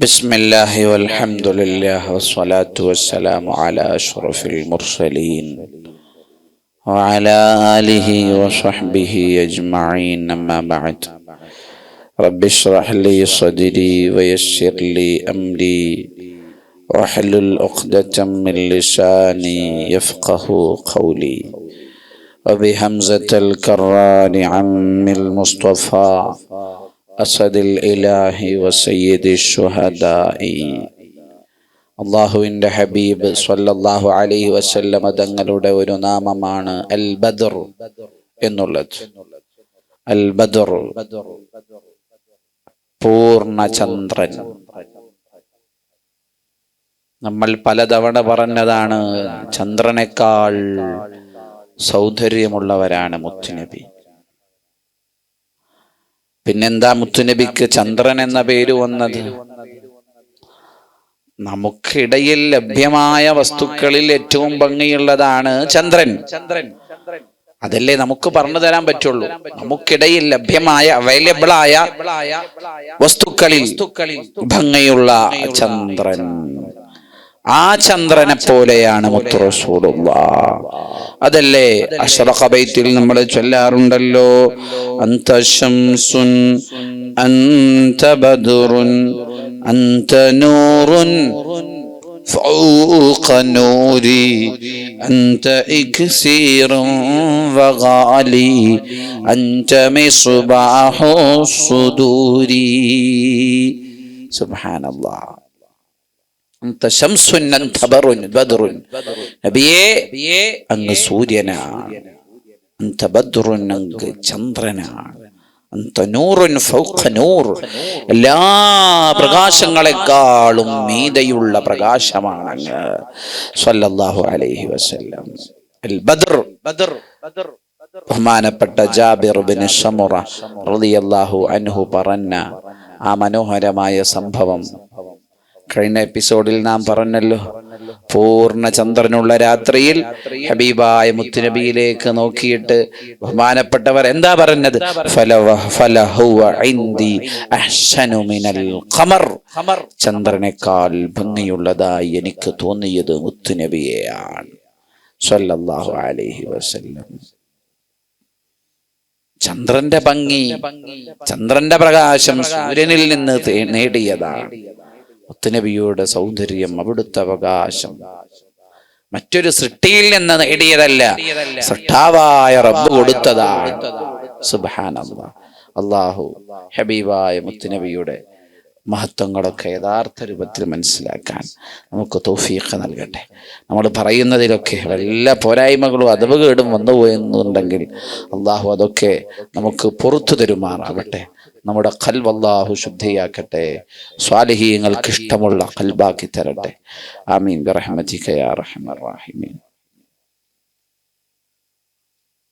بسم الله والحمد لله والصلاة والسلام على أشرف المرسلين وعلى آله وصحبه أجمعين. أما بعد رب اشرح لي صدري ويسر لي أمري واحلل عقدة من لساني يفقه قولي. وبهمزة الكرار عم المصطفى أسد الإله وسيد الشهداء അള്ളാഹുവിൻ്റെ ഹബീബ് സല്ലല്ലാഹു അലൈഹി വസല്ലമ തങ്ങളുടെ ഒരു നാമമാണ് അൽ ബദർ എന്നുള്ളത് അൽ ബദർ പൂർണ്ണചന്ദ്രൻ നമ്മൾ പലതവണ പറഞ്ഞതാണ് ചന്ദ്രനേക്കാൾ സൗന്ദര്യമുള്ളവരാണ് മുത്തുനബി പിന്നെന്താ മുത്തുനബിക്ക് ചന്ദ്രൻ എന്ന പേര് വന്നത്? നമുക്കിടയിൽ ലഭ്യമായ വസ്തുക്കളിൽ ഏറ്റവും ഭംഗിയുള്ളതാണ് ചന്ദ്രൻ. ചന്ദ്രൻ അതല്ലേ നമുക്ക് പറഞ്ഞു തരാൻ പറ്റുള്ളൂ. നമുക്കിടയിൽ ലഭ്യമായ അവൈലബിൾ ആയ വസ്തുക്കളിൽ ഭംഗിയുള്ള ചന്ദ്രൻ. ആ ചന്ദ്രനെ പോലെയാണ് മുത്തുറസൂലുള്ള അതല്ലേ അഷ്റഖ ബൈത്തിൽ നമ്മൾ ചൊല്ലാറുണ്ടല്ലോ അന്ത ശംസുൻ അന്ത ബദറുൻ അന്ത നൂറുൻ فوق نوري أنت إكسير وغالي أنت مصباح الصدور سبحان الله നബിയേ അങ്ങ് സൂര്യനാണ് അന്ത ബദ്റുൻ അങ്ങ് ചന്ദ്രനാണ് അന്ത നൂറുൻ ഫൗഖ നൂർ. എല്ലാ പ്രകാശങ്ങളെക്കാളും മീതയുള്ള പ്രകാശമാണ്. അങ്ങ് സല്ലല്ലാഹു അലൈഹി വസല്ലം. അൽ ബദർ ബദർ ബദർ. ബഹുമാനപ്പെട്ട ജാബിർ ബിൻ ഷമുറ റളിയല്ലാഹു അൻഹു പറഞ്ഞ ആ മനോഹരമായ സംഭവം. കഴിഞ്ഞ എപ്പിസോഡിൽ നാം പറഞ്ഞല്ലോ പൂർണ ചന്ദ്രനുള്ള രാത്രിയിൽ ഹബീബായ മുത്തുനബിയിലേക്ക് നോക്കിയിട്ട് ബഹുമാനപ്പെട്ടവർ എന്താ പറഞ്ഞത്? ചന്ദ്രനേക്കാൾ ഭംഗിയുള്ളതായി എനിക്ക് തോന്നിയത് മുത്തുനബിയെയാണ്. സല്ലല്ലാഹു അലൈഹി വസല്ലം. ചന്ദ്രന്റെ ഭംഗി ചന്ദ്രന്റെ പ്രകാശം സൂര്യനിൽ നിന്ന് നേടിയതാണ്. മുത്തുനബിയുടെ സൗന്ദര്യം അവിടുത്തെ അവകാശം. മറ്റൊരു സൃഷ്ടിയിൽ നിന്ന് നേടിയതല്ല. സൃഷ്ടാവായ റബ്ബ് കൊടുത്തതാണ്. സുബാനല്ല അള്ളാഹു ഹബീബായ മുത്തുനബിയുടെ മഹത്വങ്ങളൊക്കെ യഥാർത്ഥ രൂപത്തിൽ മനസ്സിലാക്കാൻ നമുക്ക് തോഫീഖ് നൽകട്ടെ. നമ്മൾ പറയുന്നതിലൊക്കെ എല്ലാ പോരായ്മകളും അതവ് കേടും വന്നുപോയെന്നുണ്ടെങ്കിൽ അള്ളാഹു അതൊക്കെ നമുക്ക് പുറത്തു തരുമാറാകട്ടെ. നമ്മുടെ കൽവ് അള്ളാഹു ശുദ്ധിയാക്കട്ടെ. സ്വാലിഹീങ്ങൾക്ക് ഇഷ്ടമുള്ള കൽബാക്കി തരട്ടെ. ആമീൻ. റഹ്മത്തിക്കയാ റഹ്മർ റാഹിമീൻ.